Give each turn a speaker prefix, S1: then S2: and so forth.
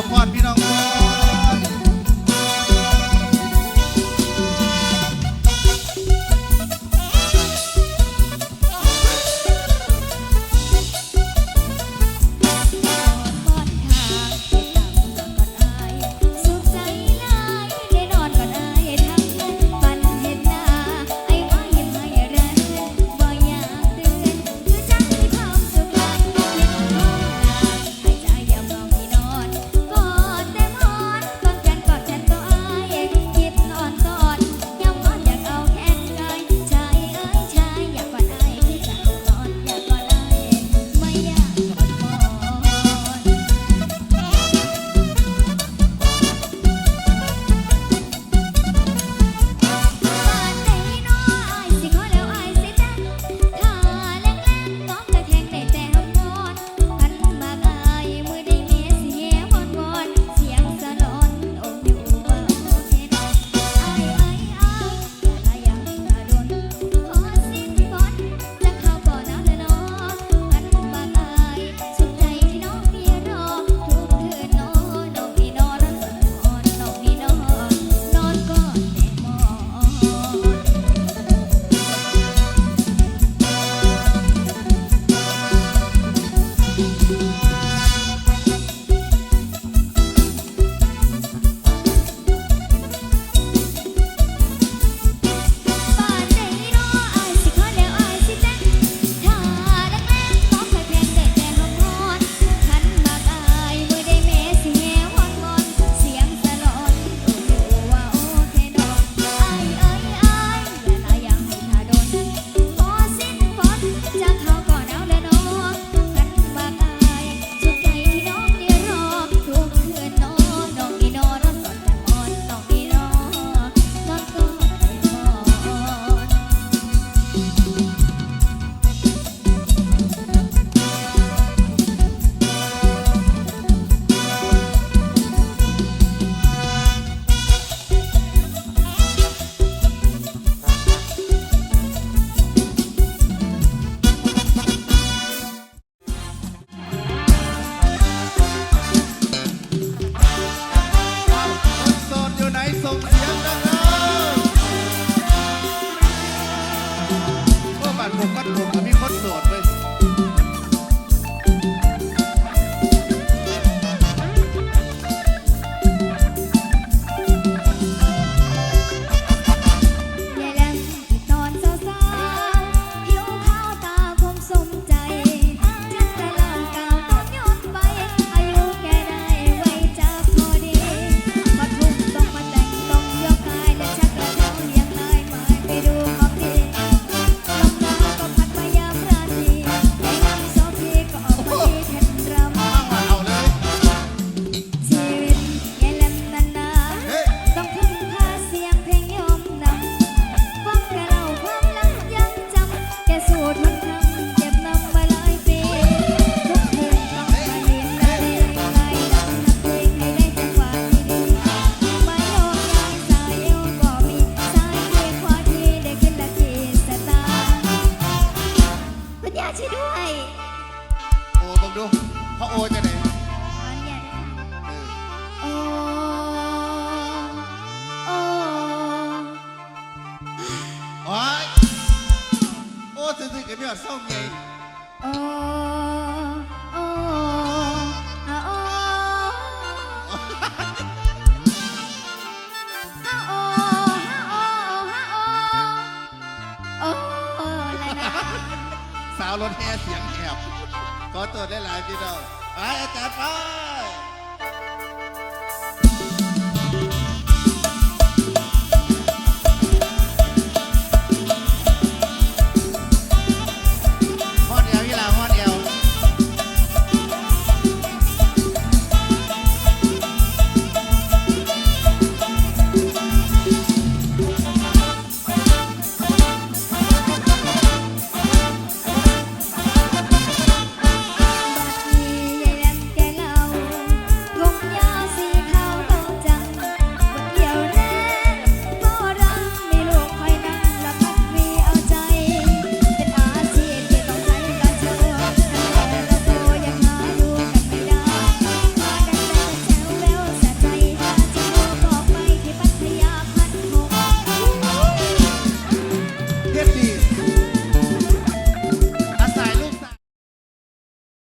S1: ขอพรพี่น้อง โอ้ซื้อๆกับยอด
S2: เศร้าไง
S1: โอ้โอ้อ้โอ้อ้โอ้โอ้โอ้แล้วนะ
S2: สาวรถแห่เสียงแอบขอตัวได้หลายๆพี่น้องไปอาจารย์ไป